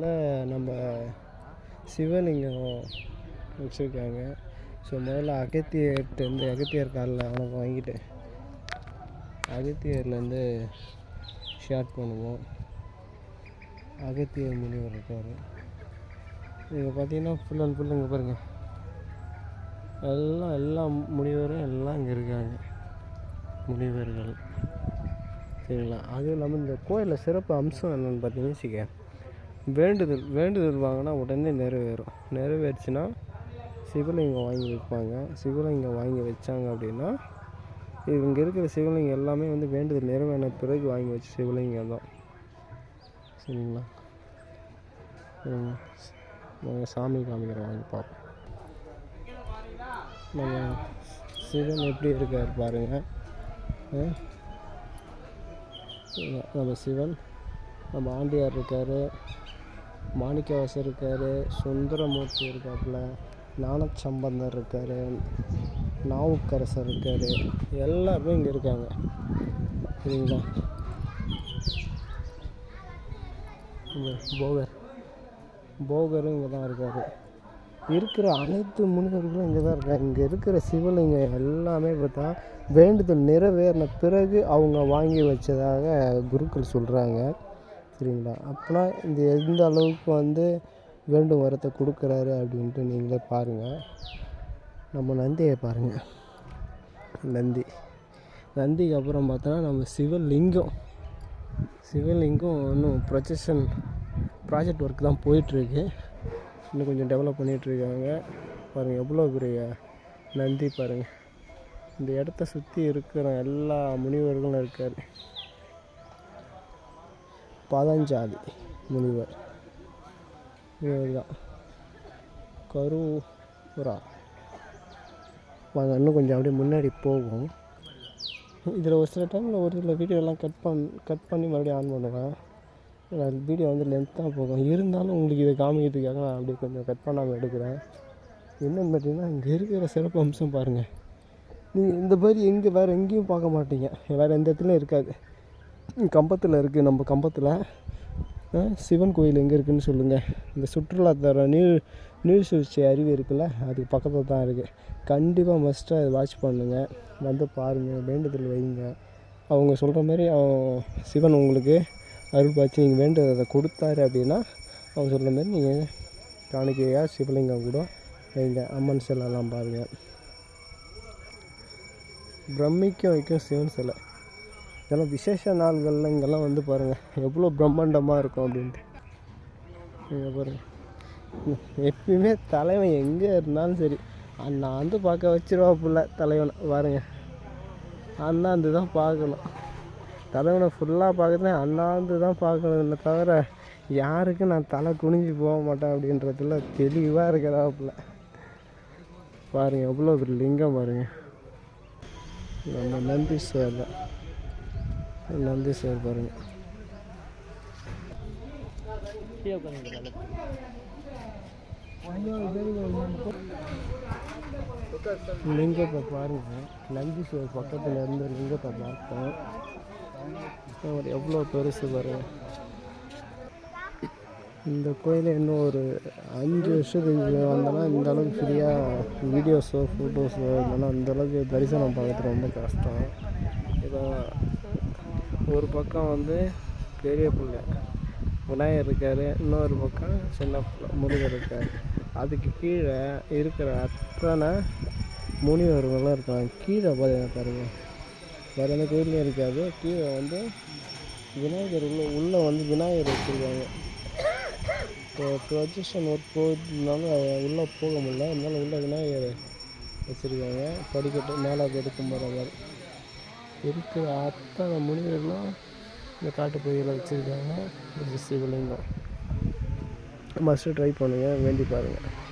பக்கத்தில் நம்ம சிவலிங்கம் வச்சுருக்காங்க ஸோ முதல்ல அகத்தியர்கிட்டேருந்து அகத்தியர் காலில் வணக்கம் வாங்கிட்டு அகத்தியர்லேருந்து ஷார்ட் பண்ணுவோம். அகத்தியர் முனிவர் இருக்கார். இங்கே பார்த்தீங்கன்னா ஃபுல் அண்ட் ஃபுல் இங்கே பாருங்கள் எல்லாம் எல்லா முனிவரும் எல்லாம் இங்கே இருக்காங்க. முனிவர்கள். சரிங்களா? அதுவும் இல்லாமல் இந்த கோயிலில் சிறப்பு அம்சம் என்னென்னு பார்த்தீங்கன்னு வச்சுக்க வேண்டுதல் வேண்டுதல் வாங்கினா உடனே நிறைவேறும். நிறைவேறுச்சுன்னா சிவலிங்கம் வாங்கி வைப்பாங்க. சிவலிங்கம் வாங்கி வச்சாங்க அப்படின்னா இங்கே இருக்கிற சிவலிங்கம் எல்லாமே வந்து வேண்டுதல் நிறைவேறின பிறகு வாங்கி வச்ச சிவலிங்கம் தான். சரிங்களா? நாங்கள் சாமி காமிக்கிற வாங்கி பார்ப்போம். நம்ம சிவன் எப்படி இருக்கார் பாருங்கள் நம்ம சிவன் நம்ம ஆண்டியார் இருக்கார். மாணிக்கவாசர் இருக்கார் சுந்தரமூர்த்தி இருக்காப்புல ஞானச்சம்பந்தர் இருக்கார் நாவுக்கரசர் இருக்கார் எல்லாருமே இங்கே இருக்காங்க. சரிங்களா போகர். போகரும் இங்கே தான் இருக்கார். இருக்கிற அனைத்து முனிவர்களும் இங்கே தான் இருக்காங்க. இங்கே இருக்கிற சிவலிங்கம் எல்லாமே பார்த்தா வேண்டுதல் நிறைவேறின பிறகு அவங்க வாங்கி வச்சதாக குருக்கள் சொல்கிறாங்க சரிங்களா அப்போனா இந்த எந்த அளவுக்கு வந்து வேண்டும் வரத்தை கொடுக்குறாரு அப்படின்ட்டு நீங்களே பாருங்கள் நம்ம நந்தியை பாருங்கள் நந்தி. நந்திக்கு அப்புறம் பார்த்தோன்னா நம்ம சிவலிங்கம். சிவலிங்கம் இன்னும் ப்ரொஜெக்ஷன் ப்ராஜெக்ட் ஒர்க் தான் போயிட்டுருக்கு. இன்னும் கொஞ்சம் டெவலப் பண்ணிகிட்ருக்காங்க பாருங்கள் எவ்வளோ பெரிய நந்தி பாருங்கள் இந்த இடத்த சுற்றி இருக்கிற எல்லா முனிவர்களும் இருக்கார். பதஞ்சாலி முனிவர். இவர் தான் கரூரா இன்னும் கொஞ்சம் அப்படியே முன்னாடி போகும். இதில் ஒரு சில டைமில் ஒரு சில வீடியோலாம் கட் பண் கட் பண்ணி மறுபடியும் ஆன் பண்ணுவேன். வீடியோ வந்து லென்த்தாக போகும். இருந்தாலும் உங்களுக்கு இதை காமிக்கிறதுக்காக நான் அப்படியே கொஞ்சம் கட் பண்ணாமல் எடுக்கிறேன். என்னென்னு பார்த்தீங்கன்னா இங்கே இருக்கிற சிறப்பு அம்சம் பாருங்கள் நீங்கள் இந்த மாதிரி எங்கே வேறு எங்கேயும் பார்க்க மாட்டீங்க. வேறு எந்த இடத்துலையும் இருக்காது. கம்பத்தில் இருக்குது நம்ம கம்பத்தில். ஆ, சிவன் கோயில் எங்கே இருக்குதுன்னு சொல்லுங்கள் இந்த சுற்றுலாத்தர நீர் நீர்வீழ்ச்சி அருவி இருக்குல்ல அதுக்கு பக்கத்தில் தான் இருக்குது கண்டிப்பாக மஸ்ட்டாக அதை வாட்ச் பண்ணுங்கள் வந்து பாருங்கள் வேண்டுதல் வைங்க. அவங்க சொல்கிற மாதிரி அவன் சிவன் உங்களுக்கு அருள் பாய்ச்சி நீங்கள் வேண்டுதலை கொடுத்தாரு அப்படின்னா அவங்க சொல்கிற மாதிரி நீங்கள் காணிக்கையாக சிவலிங்கம் கூட வைங்க. அம்மன் சிலைலாம் பாருங்கள் பிரமிக்க வைக்கும் சிவன் சிலை. இதெல்லாம் விசேஷ நாள்களில் இங்கெல்லாம் வந்து பாருங்கள் எவ்வளோ பிரம்மாண்டமாக இருக்கும் அப்படின்ட்டு. இங்கே பாருங்கள் எப்பயுமே தலைவன் எங்கே இருந்தாலும் சரி அண்ணா வந்து பார்க்க வச்சிருவாப்புல தலைவனை. பாருங்க. அண்ணாந்து தான் பார்க்கணும். தலைவனை ஃபுல்லாக பார்க்குறதே அண்ணாந்து தான் பார்க்கணும் தவிர யாருக்கும் நான் தலை குனிஞ்சு போக மாட்டேன் அப்படின்றதுல தெளிவாக இருக்கிறாப்புல. பாருங்கள் எவ்வளோ லிங்கம் பாருங்கள் நம்ம சார். தான் நந்தீஸ்வர் பாருங்க. லிங்கத்தை பாருங்க. நந்தீஸ்வர் பக்கத்தில் இருந்து லிங்கத்தை பார்த்தோம் அவர் எவ்வளோ பெருசு பாருங்க. இந்த கோயில் இன்னும் ஒரு அஞ்சு வருஷத்துக்கு வந்தோன்னா இந்த அளவுக்கு ஃப்ரீயாக வீடியோஸோ ஃபோட்டோஸோ இல்லைன்னா இந்த அளவுக்கு தரிசனம் பார்க்குறது ரொம்ப கஷ்டம். இப்போ ஒரு பக்கம் வந்து பெரிய பிள்ளை விநாயகர் இருக்கார் இன்னொரு பக்கம் சின்ன பிள்ளை முருகர் இருக்கார். அதுக்கு கீழே இருக்கிற அத்தனை முனிவர்களும் இருக்காங்க. கீழே பாருங்க பாருங்க. வேறு எந்த கோயிலையும் இருக்காது. கீழே வந்து விநாயகர் உள்ள உள்ளே வந்து விநாயகர் வச்சுருக்காங்க. இப்போ ப்ரொஜெக்ஷன் ஒர்க் போயிருந்தாலும் உள்ளே போக முடியல. அதனால உள்ளே விநாயகர் வச்சுருக்காங்க. படிக்கட்டு மேலே எடுக்கும் போகிற மாதிரி. இருக்கிற அத்தனை முனிவர்களும் இந்த காட்டு பகுதியில் வச்சுருக்காங்க. இந்த சிவலிங்கம் மஸ்ட்டு ட்ரை பண்ணுங்கள் வேண்டி பாருங்கள்